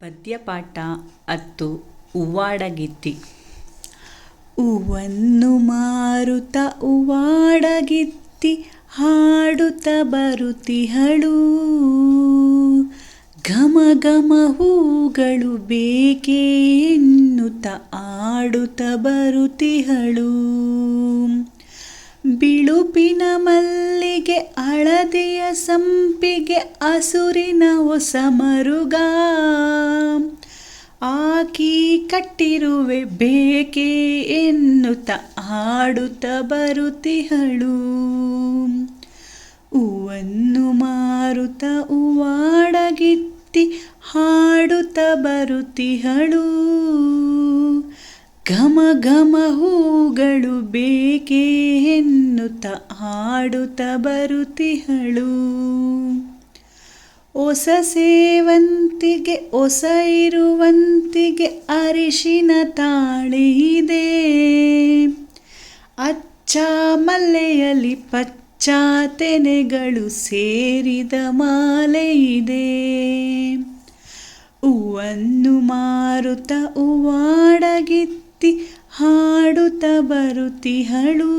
ಪದ್ಯಪಾಠ ಹತ್ತು ಉವ್ವಾಡಗಿತ್ತಿ ಹೂವನ್ನು ಮಾರುತ ಉವ್ವಾಡಗಿತ್ತಿ ಹಾಡುತ್ತ ಬರುತಿಹಳು ಘಮ ಘಮ ಹೂಗಳು ಬೇಕೇ ಎನ್ನುತ್ತ ಆಡುತ್ತ ಬರುತಿಹಳು ಬಿಳುಪಿನ ಮಲ್ಲಿಗೆ ಅಳದಿಯ ಸಂಪಿಗೆ, ಅಸುರಿನ ಹೊಸ ಮರುಗ. ಆಕಿ ಕಟ್ಟಿರುವೆ ಬೇಕೆ ಎನ್ನುತ್ತ ಹಾಡುತ್ತ ಬರುತಿಹಳು ಹೂವನ್ನು ಮಾರುತ ಹೂವಾಡಗಿತ್ತಿ ಹಾಡುತ್ತ ಬರುತಿಹಳು ಘಮ ಘಮ ಹೂಗಳು ಬೇಕೆ ಎನ್ನುತ್ತ ಹಾಡುತ್ತ ಬರುತಿಹಳು ಹೊಸ ಸೇವಂತಿಗೆ, ಹೊಸ ಇರುವಂತಿಗೆ ಅರಿಶಿನ ತಾಳಿದೆ ಅಚ್ಚ ಮಲ್ಲೆಯಲ್ಲಿ ಪಚ್ಚ ತೆನೆಗಳು ಸೇರಿದ ಮಾಲೆಯಿದೆ ಹೂವನ್ನು ಮಾರುತ ಹೂವಾಡಗಿತ್ತಿ ಹಾಡುತ್ತ ಬರುತಿಹಳು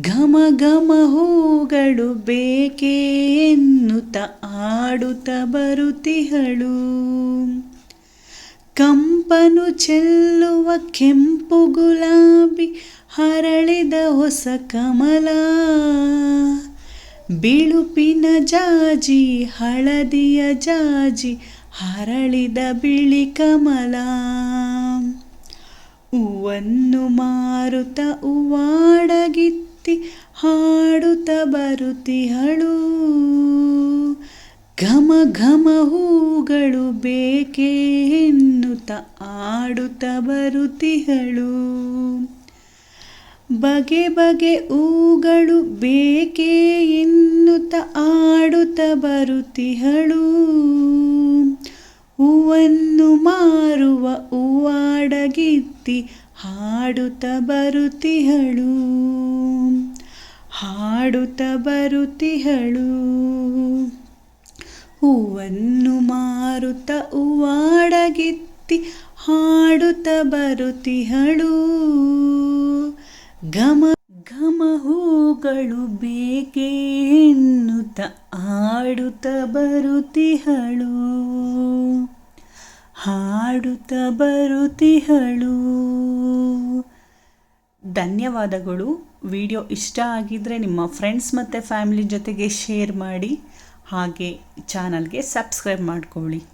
ಘಮ ಘಮ ಹೂಗಳು ಬೇಕೆ ಆಡುತ್ತ ಬರುತಿಹಳು ಕಂಪನು ಚೆಲ್ಲುವ ಕೆಂಪು ಗುಲಾಬಿ ಹರಳಿದ ಹೊಸ ಕಮಲ. ಬಿಳುಪಿನ ಜಾಜಿ, ಹಳದಿಯ ಜಾಜಿ ಹರಳಿದ ಬಿಳಿ ಕಮಲ. ಹೂವನ್ನು ಮಾರುತ ಉವಾಡಗಿತ್ತಿ ಹಾಡುತ್ತ ಬರುತ್ತಿಹಳು. ಘಮ ಘಮ ಹೂಗಳು ಬೇಕೆ ಎನ್ನುತ್ತ ಆಡುತ್ತ ಬರುತ್ತಿಹಳು. ಬಗೆ ಬಗೆ ಹೂಗಳು ಬೇಕೆ ಎನ್ನುತ್ತ ಆಡುತ್ತ ಬರುತ್ತಿಹಳು. ಹೂವನ್ನು ಮಾರುವ ಹೂವಾಡಗಿತ್ತಿ ಹಾಡುತ್ತ ಬರುತ್ತಿಹಳು. ಹಾಡುತ್ತ ಬರುತ್ತಿಹಳು. ಹೂವನ್ನು ಮಾರುತ್ತ ಹೂವಾಡಗಿತ್ತಿ ಹಾಡುತ್ತ ಬರುತ್ತಿಹಳು. ಘಮ ಘಮ ಹೂಗಳು ಬೇಕೆನ್ನುತ್ತ ಆಡುತ್ತ ಬರುತ್ತಿಹಳು. ಹಾಡುತ್ತ ಬರುತಿಹಳು ಧನ್ಯವಾದಗಳು. ವಿಡಿಯೋ ಇಷ್ಟ ಆಗಿದ್ದರೆ ನಿಮ್ಮ ಫ್ರೆಂಡ್ಸ್ ಮತ್ತು ಫ್ಯಾಮಿಲಿ ಜೊತೆಗೆ ಶೇರ್ ಮಾಡಿ. ಹಾಗೆ ಚಾನಲ್ಗೆ ಸಬ್ಸ್ಕ್ರೈಬ್ ಮಾಡ್ಕೊಳ್ಳಿ.